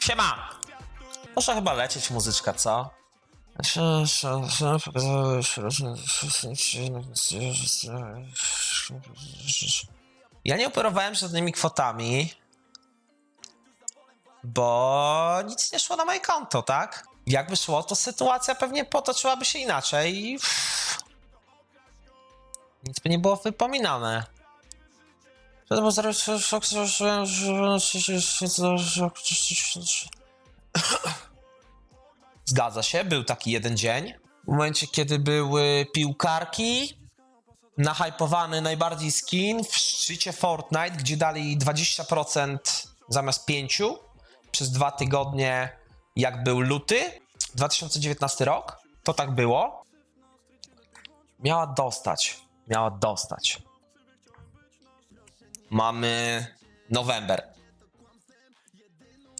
Siema! Może chyba lecieć muzyczka, co? Ja nie operowałem żadnymi kwotami, bo nic nie szło na moje konto, tak? Jakby szło, to sytuacja pewnie potoczyłaby się inaczej nic by nie było wypominane. Zgadza się, był taki jeden dzień. W momencie, kiedy były piłkarki, nahypowany najbardziej skin w szczycie Fortnite, gdzie dali 20% zamiast 5 przez dwa tygodnie, jak był luty 2019 rok. To tak było. Miała dostać. Miała dostać. Mamy november.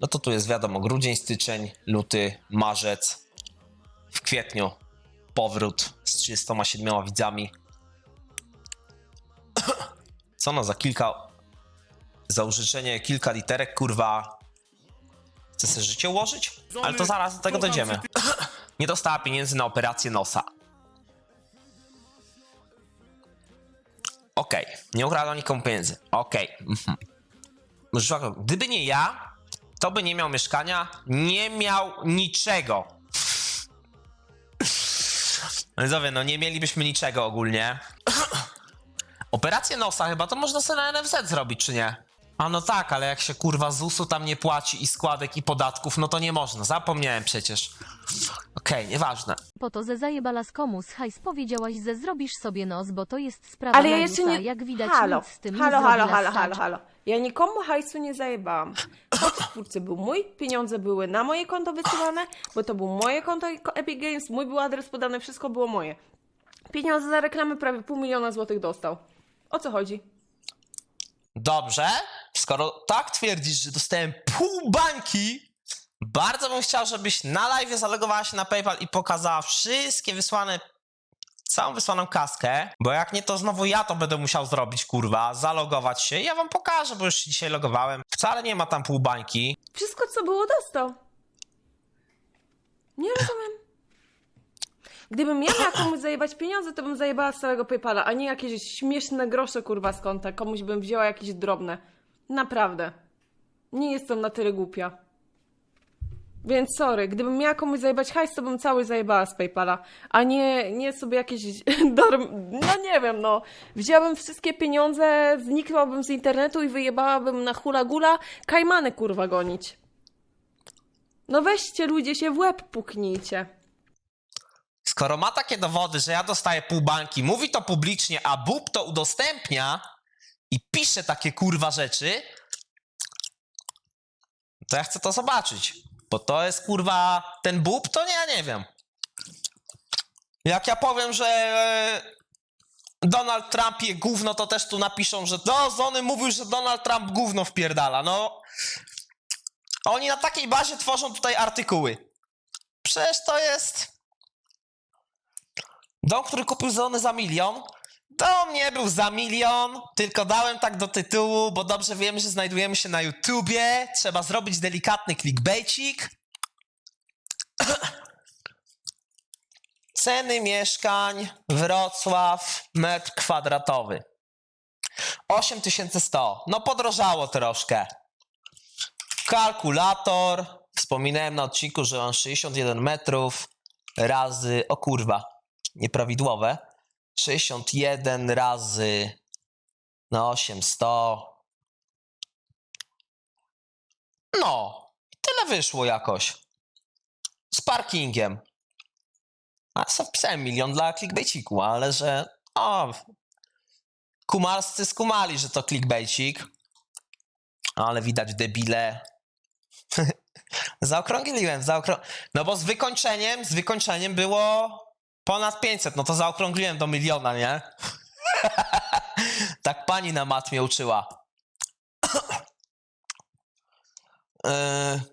No to tu jest wiadomo, grudzień, styczeń, luty, marzec. W kwietniu powrót z 37 widzami. Co no, za kilka... Za użyczenie kilka literek, kurwa... Chce sobie życie ułożyć? Ale to zaraz do tego dojdziemy. Nie dostała pieniędzy na operację nosa. Okej, nie ukradła nikomu pieniędzy. Okej. mhm. Żogo, Gdyby nie ja, to by nie miał mieszkania, nie miał niczego. Widzowie, no nie mielibyśmy niczego ogólnie. Operację nosa chyba to można sobie na NFZ zrobić, czy nie? A no tak, ale jak się kurwa ZUS-u tam nie płaci i składek i podatków, no to nie można. Zapomniałem przecież. Okej, nieważne. Po to ze zajebala z komus hajs powiedziałaś, że zrobisz sobie nos, bo to jest sprawa Ale ja Mariusza, jeszcze nie... jak widać halo, nic z tym nie halo, zrobi halo, halo, halo, stać. halo. Ja nikomu hajsu nie zajebałam. Kod w twórcy był mój, pieniądze były na moje konto wysyłane, bo to było moje konto i ko- Epic Games, mój był adres podany, wszystko było moje. Pieniądze za reklamę prawie pół miliona złotych dostał. O co chodzi? Dobrze, skoro tak twierdzisz, że dostałem pół bańki, bardzo bym chciał, żebyś na live zalogowała się na PayPal i pokazała wszystkie wysłane, całą wysłaną kaskę, bo jak nie, to znowu ja to będę musiał zrobić, kurwa, zalogować się. Ja wam pokażę, bo już się dzisiaj logowałem. Wcale nie ma tam pół bańki. Wszystko co było dostał. Nie rozumiem. Gdybym ja miała komuś zajebać pieniądze, to bym zajebała z całego PayPala, a nie jakieś śmieszne grosze kurwa z konta. Komuś bym wzięła jakieś drobne. Naprawdę. Nie jestem na tyle głupia. Więc sorry, gdybym miała komuś zajebać hajs, to bym cały zajebała z PayPala, a nie, nie sobie jakieś darm... No nie wiem, no. Wzięłabym wszystkie pieniądze, zniknęłabym z internetu i wyjebałabym na hula gula kajmany kurwa gonić. No weźcie ludzie się w łeb puknijcie. Skoro ma takie dowody, że ja dostaję pół bańki, mówi to publicznie, a Bób to udostępnia i pisze takie kurwa rzeczy, to ja chcę to zobaczyć. Bo to jest kurwa ten Bób, to nie, ja nie wiem. Jak ja powiem, że e, Donald Trump je gówno, to też tu napiszą, że no, Zony mówił, że Donald Trump gówno wpierdala. No, oni na takiej bazie tworzą tutaj artykuły. Przecież to jest... Dom, który kupił Zony za milion, dom nie był za milion, tylko dałem tak do tytułu, bo dobrze wiemy, że znajdujemy się na YouTubie. Trzeba zrobić delikatny clickbaicik. Ceny mieszkań Wrocław metr kwadratowy. 8100. No podrożało troszkę. Kalkulator. Wspominałem na odcinku, że mam 61 metrów razy... O kurwa nieprawidłowe. 61 razy na 800. No, tyle wyszło jakoś. Z parkingiem. A sobie wpisałem milion dla clickbaiciku, ale że... O, skumali, że to clickbaicik. Ale widać debile. Zaokrągliłem, zaokrą... No bo z wykończeniem, z wykończeniem było ponad 500, no to zaokrągliłem do miliona, nie? tak pani na mat mnie uczyła. Yy,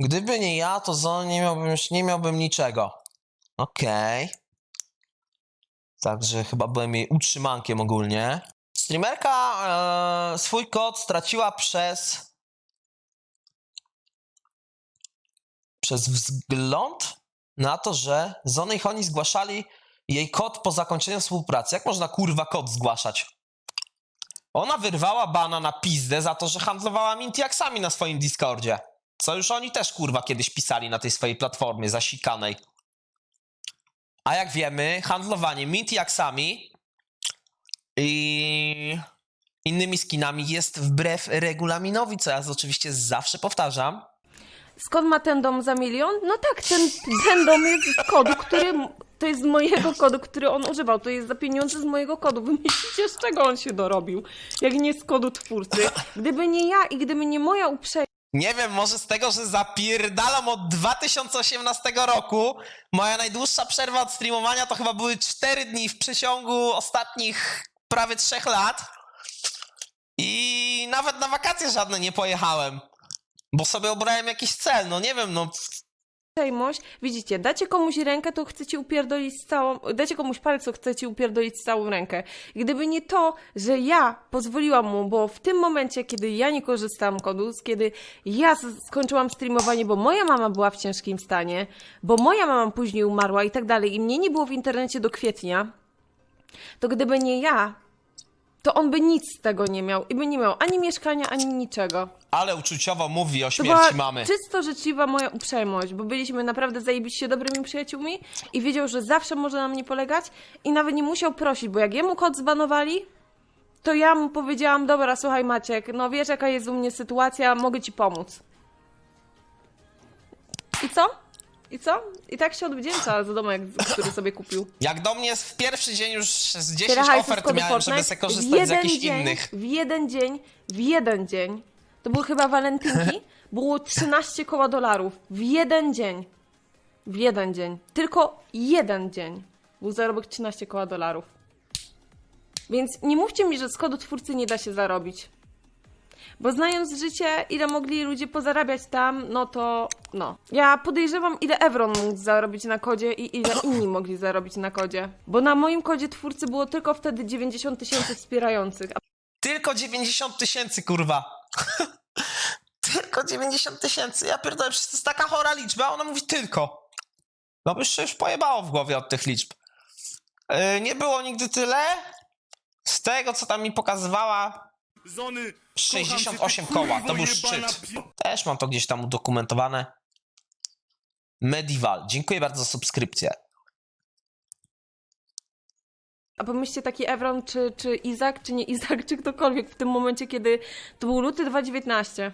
gdyby nie ja, to zo nie miałbym, nie miałbym niczego. Okej. Także chyba byłem jej utrzymankiem ogólnie. Streamerka e, swój kod straciła przez przez wzgląd na to, że Zony i Honi zgłaszali jej kod po zakończeniu współpracy. Jak można kurwa kod zgłaszać? Ona wyrwała bana na pizdę za to, że handlowała Mintiaksami na swoim Discordzie. Co już oni też kurwa kiedyś pisali na tej swojej platformie zasikanej. A jak wiemy, handlowanie Mintiaksami i innymi skinami jest wbrew regulaminowi, co ja oczywiście zawsze powtarzam. Skąd ma ten dom za milion? No tak, ten, ten dom jest z kodu, który. To jest z mojego kodu, który on używał. To jest za pieniądze z mojego kodu. Wy myślicie, z czego on się dorobił? Jak nie z kodu twórcy. Gdyby nie ja i gdyby nie moja uprzejmość. Nie wiem, może z tego, że zapierdalam od 2018 roku. Moja najdłuższa przerwa od streamowania to chyba były 4 dni w przeciągu ostatnich prawie 3 lat. I nawet na wakacje żadne nie pojechałem. Bo sobie obrałem jakiś cel, no nie wiem, no uprzejmość, widzicie, dacie komuś rękę, to chcecie upierdolić całą, dacie komuś palec, to chcecie upierdolić całą rękę. Gdyby nie to, że ja pozwoliłam mu, bo w tym momencie, kiedy ja nie korzystałam kodu, kiedy ja skończyłam streamowanie, bo moja mama była w ciężkim stanie, bo moja mama później umarła i tak dalej, i mnie nie było w internecie do kwietnia, to gdyby nie ja, to on by nic z tego nie miał i by nie miał ani mieszkania, ani niczego. ale uczuciowo mówi o To śmierci była mamy. czysto życzliwa moja uprzejmość, bo byliśmy naprawdę zajebiście dobrymi przyjaciółmi i wiedział, że zawsze może na mnie polegać i nawet nie musiał prosić, bo jak jemu kod zbanowali, to ja mu powiedziałam, dobra, słuchaj Maciek, no wiesz jaka jest u mnie sytuacja, mogę ci pomóc. I co? I co? I tak się odwdzięcza za domek, który sobie kupił. Jak do mnie w pierwszy dzień już z 10 Tyle hajsu z ofert kodu miałem, żeby Fortnite. sobie w korzystać z jeden jakichś dzień, innych. W jeden dzień, w jeden dzień, to były chyba walentynki, było 13 koła dolarów. W jeden dzień. W jeden dzień. Tylko jeden dzień. Był zarobek 13 koła dolarów. Więc nie mówcie mi, że z kodu twórcy nie da się zarobić. Bo znając życie, ile mogli ludzie pozarabiać tam, no to no. Ja podejrzewam, ile Evron mógł zarobić na kodzie i ile inni mogli zarobić na kodzie. Bo na moim kodzie twórcy było tylko wtedy 90 tysięcy wspierających. A Tylko 90 tysięcy, kurwa. tylko 90 tysięcy. Ja pierdolę, przecież to jest taka chora liczba, a ona mówi tylko. No by się już pojebało w głowie od tych liczb. Yy, nie było nigdy tyle. Z tego, co tam mi pokazywała, Zony, 68 kocham cię, koła, to był szczyt. Też mam to gdzieś tam udokumentowane. Medieval. Dziękuję bardzo za subskrypcję. A pomyślcie taki Evron, czy, czy Izak, czy nie Izak, czy ktokolwiek w tym momencie, kiedy to był luty 2019.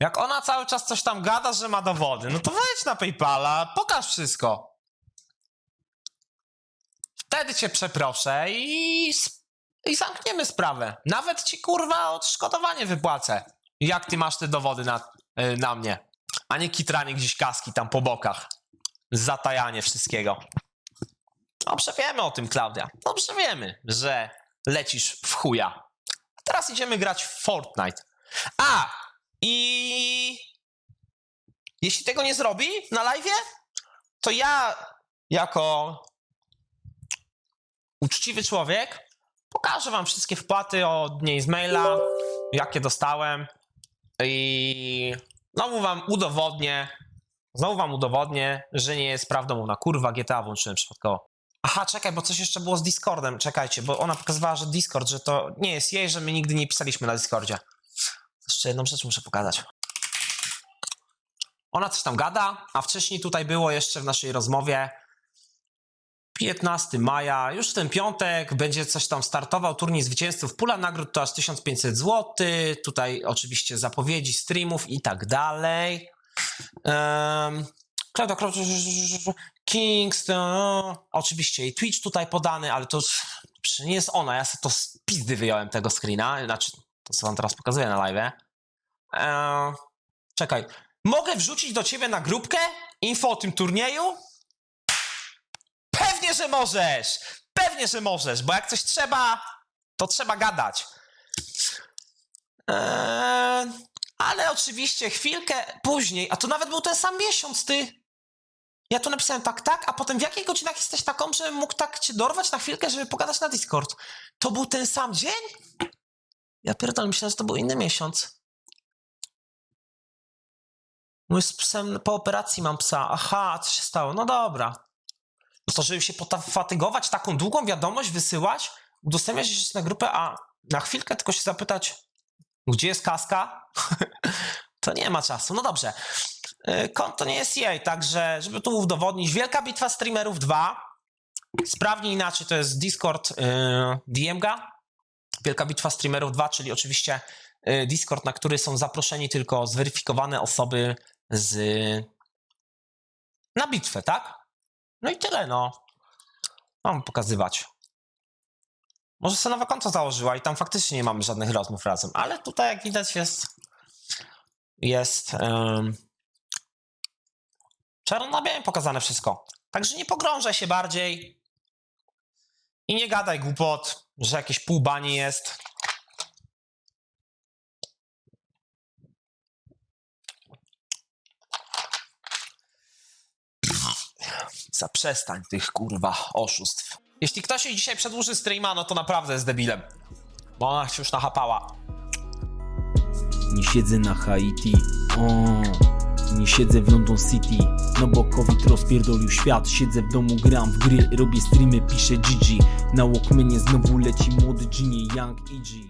Jak ona cały czas coś tam gada, że ma dowody, no to wejdź na PayPala, pokaż wszystko. Wtedy cię przeproszę i, i zamkniemy sprawę. Nawet ci kurwa odszkodowanie wypłacę. Jak ty masz te dowody na, y, na mnie, a nie kitranie gdzieś kaski tam po bokach. Zatajanie wszystkiego. Dobrze wiemy o tym, Klaudia. Dobrze wiemy, że lecisz w chuja. A teraz idziemy grać w Fortnite. A! I jeśli tego nie zrobi na live, to ja jako uczciwy człowiek pokażę wam wszystkie wpłaty od niej z maila, jakie dostałem i znowu wam udowodnię, znowu wam udowodnię, że nie jest prawdą na kurwa GTA włączyłem przypadkowo. Aha, czekaj, bo coś jeszcze było z Discordem, czekajcie, bo ona pokazywała, że Discord, że to nie jest jej, że my nigdy nie pisaliśmy na Discordzie. Jeszcze jedną rzecz muszę pokazać. Ona coś tam gada, a wcześniej tutaj było jeszcze w naszej rozmowie 15 maja, już w ten piątek będzie coś tam startował, turniej zwycięzców, pula nagród to aż 1500 zł, tutaj oczywiście zapowiedzi streamów i tak dalej. Um, Klaudia, Kingston, oczywiście i Twitch tutaj podany, ale to przecież nie jest ona, ja sobie to z pizdy wyjąłem tego screena, znaczy to co wam teraz pokazuję na live. Eee, czekaj. Mogę wrzucić do ciebie na grupkę info o tym turnieju? Pewnie, że możesz! Pewnie, że możesz, bo jak coś trzeba, to trzeba gadać. Eee, ale oczywiście chwilkę później, a to nawet był ten sam miesiąc, ty. Ja tu napisałem tak, tak, a potem w jakich godzinach jesteś taką, że mógł tak cię dorwać na chwilkę, żeby pogadać na Discord? To był ten sam dzień? Ja pierdolę, myślałem, że to był inny miesiąc. Mówię, z psem po operacji mam psa. Aha, co się stało? No dobra. No to, żeby się pofatygować, taką długą wiadomość wysyłać, udostępniać się na grupę, a na chwilkę tylko się zapytać, gdzie jest kaska? to nie ma czasu. No dobrze. Y, Konto nie jest jej, także żeby tu udowodnić, Wielka Bitwa Streamerów 2, sprawnie inaczej, to jest Discord yy, DMGA, Wielka Bitwa Streamerów 2, czyli oczywiście y, Discord, na który są zaproszeni tylko zweryfikowane osoby z... na bitwę, tak? No i tyle, no. Mam pokazywać. Może sobie nowe konto założyła i tam faktycznie nie mamy żadnych rozmów razem, ale tutaj jak widać jest jest um, czarno na białym pokazane wszystko. Także nie pogrążaj się bardziej i nie gadaj głupot, że jakieś pół bani jest. Zaprzestań tych kurwa oszustw. Jeśli ktoś jej dzisiaj przedłuży streama, no to naprawdę jest debilem. Bo ona się już nachapała. Nie siedzę na Haiti, o, nie siedzę w London City, no bo COVID rozpierdolił świat. Siedzę w domu, gram w gry, robię streamy, piszę GG. Na Walkmanie znowu leci młody Genie, Young EG.